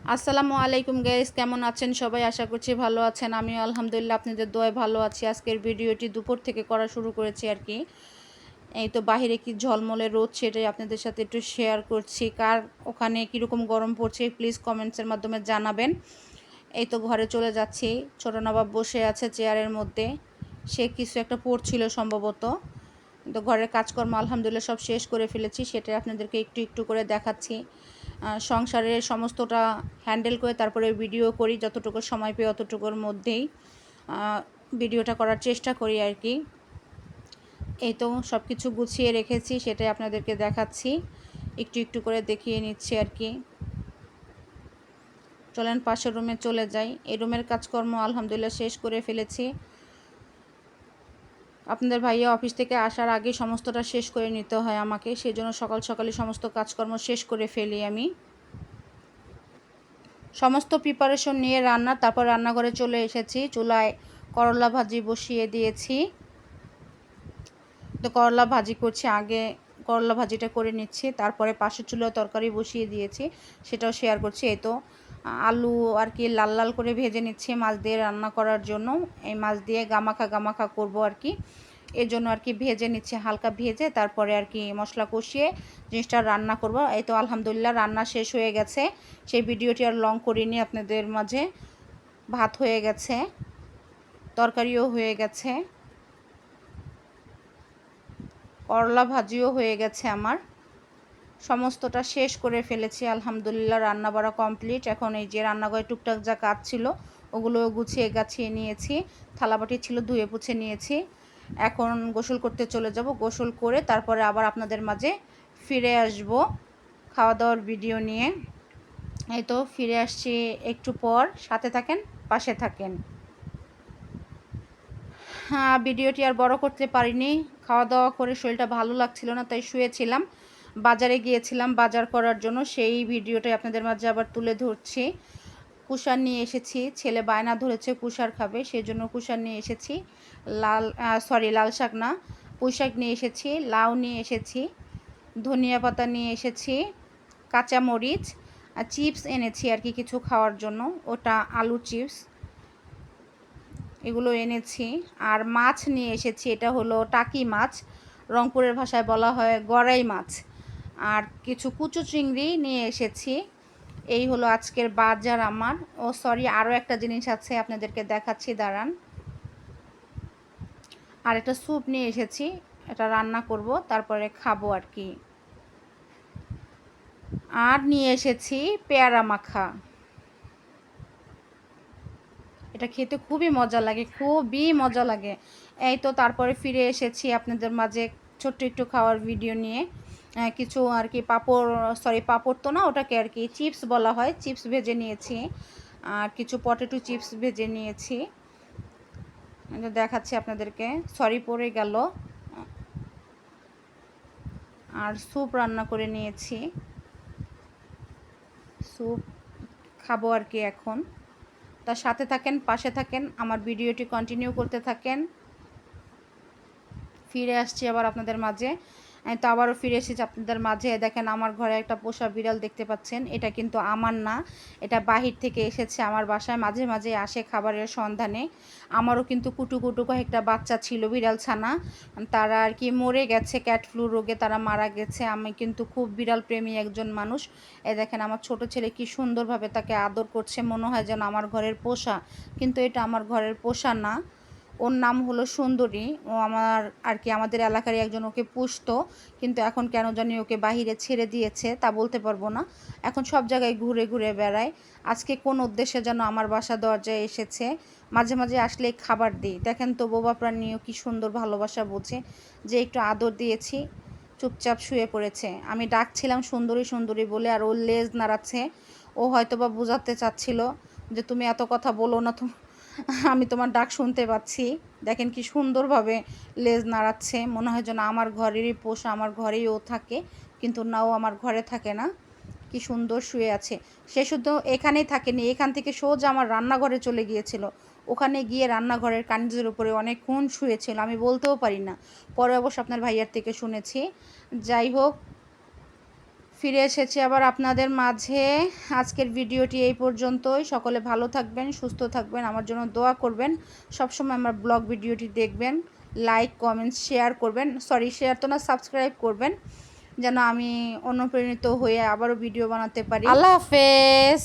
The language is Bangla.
আসসালামু আলাইকুম গাইস কেমন আছেন সবাই? আশা করছি ভালো আছেন। আমিও আলহামদুলিল্লাহ আপনাদের দোয়ায় ভালো আছি। আজকের ভিডিওটি দুপুর থেকে করা শুরু করেছি আর কি। এই তো বাহিরে কি ঝলমলে রোদ সেটাই আপনাদের সাথে একটু শেয়ার করছি। কার ওখানে কীরকম গরম পড়ছে প্লিজ কমেন্টসের মাধ্যমে জানাবেন। এই তো ঘরে চলে যাচ্ছি। ছোটো নবাব বসে আছে চেয়ারের মধ্যে। সে কিছু একটা পড়ছিল সম্ভবত। তো ঘরের কাজকর্ম আলহামদুলিল্লাহ সব শেষ করে ফেলেছি। সেটাই আপনাদেরকে একটু একটু করে দেখাচ্ছি। সংসারের সমস্তটা হ্যান্ডেল করে তারপরে ভিডিও করি, যতটুকু সময় পেয়ে অতটুকুর মধ্যেই ভিডিওটা করার চেষ্টা করি আর কি। এই তো সব কিছু গুছিয়ে রেখেছি, সেটাই আপনাদেরকে দেখাচ্ছি। একটু একটু করে দেখিয়ে নিচ্ছি আর কি। চলেন পাশের রুমে চলে যাই। এই রুমের কাজকর্ম আলহামদুলিল্লাহ শেষ করে ফেলেছি। আপনাদের ভাইয়া অফিস থেকে আসার আগে সমস্তটা শেষ করে নিতে হয় আমাকে। সেই জন্য সকাল সকালে সমস্ত কাজকর্ম শেষ করে ফেলি আমি। সমস্ত প্রিপারেশন নিয়ে রান্না, তারপর রান্নাঘরে চলে এসেছি। চুলায় করলা ভাজি বসিয়ে দিয়েছি। তো করলা ভাজি করছি, আগে করলা ভাজিটা করে নিচ্ছি, তারপরে পাশের চুলায় তরকারি বসিয়ে দিয়েছি, সেটাও শেয়ার করছি। এই তো আলু আর কি লাল লাল করে ভেজে নিচ্ছি মাছ দিয়ে রান্না করার জন্য। এই মাছ দিয়ে গামাখা গামাখা করব আর কি। এর জন্য আর কি ভেজে নিচ্ছে, হালকা ভেজে তারপরে আর কি মশলা কষিয়ে জিনিসটা রান্না করব। এই তো আলহামদুলিল্লাহ রান্না শেষ হয়ে গেছে। সেই ভিডিওটি আর লং করিনি, আপনাদের মাঝে ভাত হয়ে গেছে, তরকারিও হয়ে গেছে, করলা ভাজিও হয়ে গেছে আমার। সমস্তটা শেষ করে ফেলেছি, আলহামদুলিল্লাহ রান্না বাড়া কমপ্লিট এখন এই যে রান্নাঘরে টুকটাক যা কাজ ছিল, ওগুলো গুছিয়ে গাছিয়ে নিয়েছি। থালাবাটি ছিল, ধুয়ে পুছে নিয়েছি। এখন গোসল করতে চলে যাব। গোসল করে তারপরে আবার আপনাদের মাঝে ফিরে আসব খাওয়া দাওয়ার ভিডিও নিয়ে। এই তো, ফিরে আসছি একটু পর। সাথে থাকেন, পাশে থাকেন। হ্যাঁ ভিডিওটি আর বড় করতে পারিনি। খাওয়া দাওয়া করে শরীরটা ভালো লাগছিল না, তাই শুয়েছিলাম। বাজারে গিয়েছিলাম বাজার করার জন্য। সেই ভিডিওটাই আপনাদের মাঝে আবার তুলে ধরছি। কুষার নিয়ে এসেছি। ছেলে বায়না ধরেছে, কুষার খাবে সেই জন্য কুষার নিয়ে এসেছি। লাল সরি লাল শাক না, পুঁই শাক নিয়ে এসেছি, লাউ নিয়ে এসেছি, ধনিয়া পাতা নিয়ে এসেছি কাঁচামরিচ আর চিপস এনেছি আর কি কিছু খাওয়ার জন্য। ওটা আলু চিপস, এগুলো এনেছি। আর মাছ নিয়ে এসেছি, এটা হলো টাকি মাছ, রংপুরের ভাষায় বলা হয় গড়াই মাছ। আর কিছু কুচু চিংড়ি নিয়ে এসেছি। এই হলো আজকের বাজার আমার। ও সরি আরও একটা জিনিস আছে আপনাদেরকে দেখাচ্ছি, দাঁড়ান। আর একটা স্যুপ নিয়ে এসেছি, এটা রান্না করব, তারপরে খাব আর কি। আর নিয়ে এসেছি পেয়ারা মাখা। এটা খেতে খুবই মজা লাগে, খুবই মজা লাগে। এই তো, তারপরে ফিরে এসেছি আপনাদের মাঝে ছোট্ট একটু খাওয়ার ভিডিও নিয়ে। কিছু আর কি পাপড় সরি পাপড় তো না, ওটাকে আর কি চিপস বলা হয় চিপস ভেজে নিয়েছি। আর কিছু পটেটো চিপস ভেজে নিয়েছি। দেখাচ্ছি আপনাদেরকে সরি পড়ে গেল। আর স্যুপ রান্না করে নিয়েছি। স্যুপ খাব আর কি এখন। তার সাথে থাকেন, পাশে থাকেন, আমার ভিডিওটি কন্টিনিউ করতে থাকেন। ফিরে আসছি আবার আপনাদের মাঝে। তো আবারও ফিরে এসেছি আপনাদের মাঝে। দেখেন আমার ঘরে একটা পোষা বিড়াল দেখতে পাচ্ছেন। এটা কিন্তু আমার না, এটা বাহির থেকে এসেছে আমার বাসায়। মাঝে মাঝে আসে খাবারের সন্ধানে। আমারও কিন্তু কুটু কুটু কয়েকটা বাচ্চা ছিল বিড়াল ছানা। তারা আর কি মরে গেছে ক্যাট ফ্লু রোগে তারা মারা গেছে। আমি কিন্তু খুব বিড়াল প্রেমী একজন মানুষ। এ দেখেন আমার ছোট ছেলে কি সুন্দরভাবে তাকে আদর করছে। মনে হয় যেন আমার ঘরের পোষা। কিন্তু এটা আমার ঘরের পোষা না। ওর নাম হলো সুন্দরী। ও আমার আর কি, আমাদের এলাকারই একজন ওকে পুষত, কিন্তু এখন কেন জানি ওকে বাহিরে ছেড়ে দিয়েছে, তা বলতে পারব না। এখন সব জায়গায় ঘুরে ঘুরে বেড়ায়। আজকে কোন উদ্দেশ্যে যেন আমার বাসা দরজায় এসেছে, মাঝে মাঝে আসলে খাবার দিই। দেখেন তো বোবা প্রাণীও কি সুন্দর ভালোবাসা বোঝে, যে একটু আদর দিয়েছি, চুপচাপ শুয়ে পড়েছে। আমি ডাকছিলাম সুন্দরী সুন্দরী বলে, আর ও লেজ নাড়াচ্ছে। ও হয়তো বা বোঝাতে চাচ্ছিল যে, তুমি এত কথা বলো না তুমি আমি তোমার ডাক শুনতে পাচ্ছি। দেখেন কি সুন্দরভাবে লেজ নাড়াচ্ছে। মনে হয় যেন আমার ঘরেরই পোষা, আমার ঘরেই ও থাকে, কিন্তু না, ও আমার ঘরে থাকে না। কি সুন্দর শুয়ে আছে। সে শুধু এখানেই থাকেনি, এখান থেকে সোজা আমার রান্নাঘরে চলে গিয়েছিল। ওখানে গিয়ে রান্নাঘরের কানিজের উপরে অনেকক্ষণ শুয়েছিল, আমি বলতেও পারি না। পরে অবশ্য আপনার ভাইয়ার থেকে শুনেছি। যাই হোক ফিরে এসেছি আবার আপনাদের মাঝে। আজকের ভিডিওটি এই পর্যন্তই। সকলে ভালো থাকবেন, সুস্থ থাকবেন, আমার জন্য দোয়া করবেন। সবসময় আমার ব্লগ ভিডিওটি দেখবেন, লাইক, কমেন্ট, শেয়ার করবেন। সরি, শেয়ার তো না, সাবস্ক্রাইব করবেন, যেন আমি অনুপ্রাণিত হয়ে আবারও ভিডিও বানাতে পারি। আল্লাহ হাফেজ।